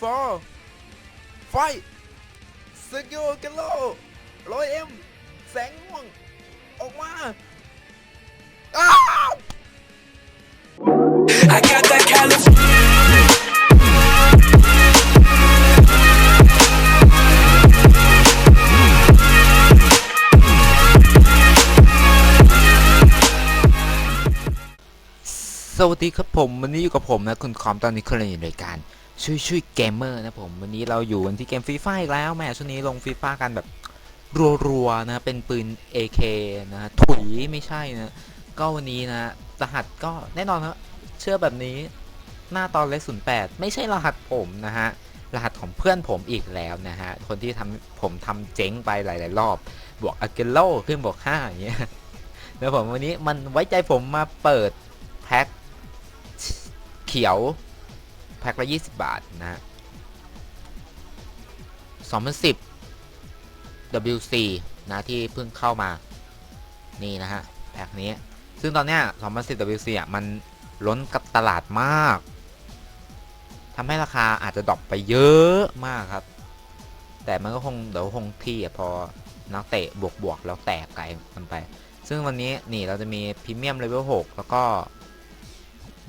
ฟอร์ไฟสกิลกันโลร้อยเอ็มแสงม่วง ออกมา อ้าว I got that California. สวัสดีครับผมวันนี้อยู่กับผมนะคุณคอมตอนนี้คุณอยู่ในรายการ ช่วยช่วยเกมเมอร์นะผม วันนี้เราอยู่กันที่เกมฟรีไฟอีกแล้วแม่ช่วงนี้ลงฟรีไฟกันแบบรัวๆนะเป็นปืน AK นะถุยไม่ใช่นะก็วันนี้นะรหัสก็แน่นอนครับเชื่อแบบนี้หน้าตอนเลขศูนย์แปดไม่ใช่รหัสผมนะฮะรหัสของเพื่อนผมอีกแล้วนะฮะคนที่ทำผมทำเจ๊งไปหลาย ๆ รอบ บวกอาเกโลขึ้นบวกห้าอย่างเงี้ยแล้วผมวันนี้มันไว้ใจผมมาเปิดแพ็คเขียว แพ็คละ 20 บาท นะฮะ2010 WC นะ ที่เพิ่งเข้ามา นี่ นะฮะ แพ็คนี้ ซึ่งตอนเนี้ย2010 WC อะ มันล้นกับตลาดมากทำให้ราคาอาจจะดรอปไปเยอะมากครับ แต่มันก็คงเดี๋ยวคงที่อะพอนักเตะบวกบวกๆแล้วแตกไกลกันไป ซึ่งวันนี้นี่เราจะมีพรีเมียมเลเวล6แล้วก็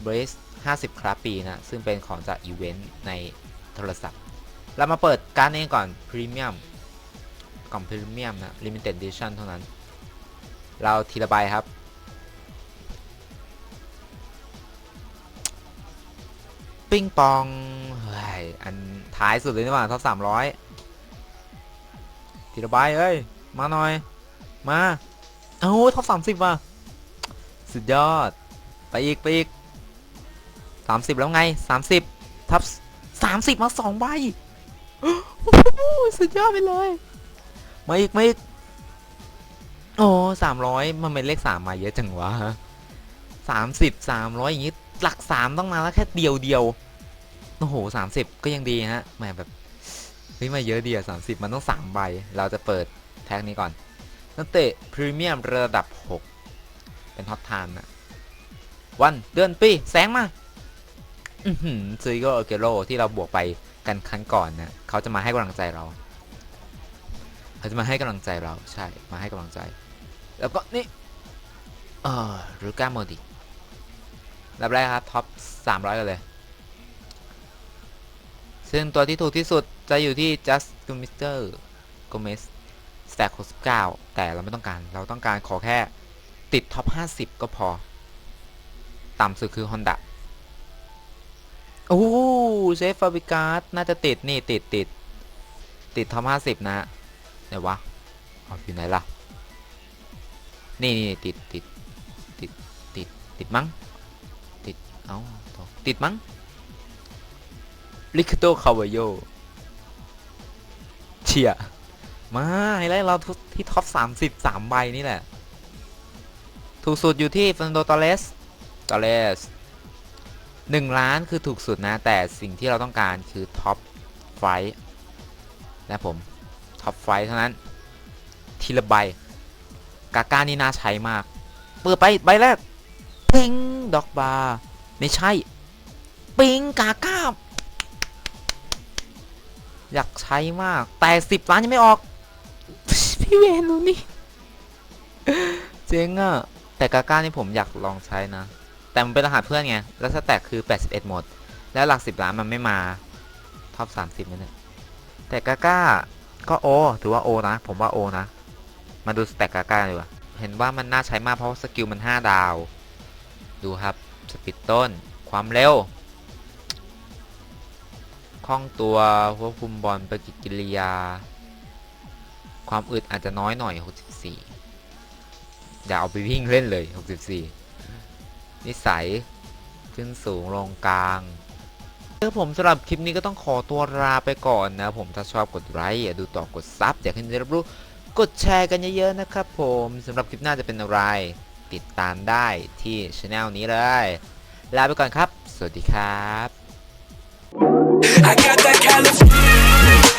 b r a c e 50 คราปีนะ ซึ่งเป็นของจากอีเวนต์ในโทรศัพท์ เรามาเปิดการ์ดนี้ก่อนพรีเมียมกล่องพรีเมียมนะ Limited Edition เท่านั้น เราทีละใบครับ ปิ้งปองเฮ้ยอันท้ายสุดเลยนี่หว่าท็อปสามร้อยทีละใบเอ้ย มาหน่อย มา เอ้าท็อปสามสิบว่ะสุดยอด ไปอีก ไปอีก สามสิบแล้วไงสามสิบทับสามสิบมาสองใบสุดยอดไปเลย มาอีกมาอีกโอ้สามร้อยมันเป็นเลขสามมาเยอะจังวะสามสิบสามร้อยอย่างงี้ หลักสามต้องมาแล้วแค่เดียวเดียวโอ้โหสามสิบก็ยังดีฮะแหมแบบเฮ้ยมาเยอะดีอะสามสิบมันต้องสามใบ เราจะเปิดแท็กนี้ก่อนนักเตะพรีเมียมระดับหกเป็นท็อปทานนะวันเดือนปี แสงมา อือหือซูโกเกโรที่เราบวกไปกันครั้งก่อนนะเขาจะมาให้กำลังใจเราเขาจะมาให้กำลังใจเราใช่มาให้กำลังใจ แล้วก็นี่เออรูก้าโมดิรับแรกครับท็อป300กันเลย ซึ่งตัวที่ถูกที่สุดจะอยู่ที่ just g o m i s t e r Gomez stack 69 แต่เราไม่ต้องการเราต้องการขอแค่ติดท็อป 50 ก็พอ ต่ำสุดคือ Honda โอ้เชฟฟาบิกาสน่าจะติดนี่ติดติดติดท็อปห้าสิบนะฮะไหนวะเอาอยู่ไหนล่ะ นี่นี่ติดติดติดติดติดมั้งติดเอ้าติดมั้งลิคโตคาวโยเชียมาให้ไล่เราที่ท็อปสามสิบสามใบนี่แหละ ถูกสุดอยู่ที่ฟันโดตอเลสตอเลส หนึ่งล้านคือถูกสุดนะ แต่สิ่งที่เราต้องการคือท็อปไฟนะผมท็อปไฟเท่านั้น ทีละใบ กาก้านี่น่าใช้มาก เปิดไปใบแรกปิงดอกบาไม่ใช่ ปิงกาก้า อยากใช้มาก แต่สิบล้านยังไม่ออก พี่เวนูนี่ เจ๋งอะแต่กาก้านี่ผมอยากลองใช้นะ แต่มันเป็นรหัสเพื่อนไง แล้วสแต็กคือ 81 หมด แล้วหลัก 10 ล้านมันไม่มา ท็อป 30นั่นแหละแต่กาก้าก็โอ ถือว่าโอนะ ผมว่าโอนะ มาดูสแต็กกาก้าดีกว่า เห็นว่ามันน่าใช้มากเพราะสกิลมัน 5 ดาว ดูครับ สปีดต้น ความเร็ว คล่องตัวควบคุมบอลปฏิกิริยา ความอึดอาจจะน้อยหน่อย 64 อย่าเอาไปวิ่งเล่นเลย 64 นิสัย ขึ้นสูงลงกลางเออผมสำหรับคลิปนี้ก็ต้องขอตัวลาไปก่อนนะผมถ้าชอบกดไลค์อย่าดูต่อกดซับอยากให้ได้รับรู้กดแชร์กันเยอะๆนะครับผมสำหรับคลิปหน้าจะเป็นอะไร ติดตามได้ที่ช anel นี้เลย ลาไปก่อนครับ สวัสดีครับ I got that California.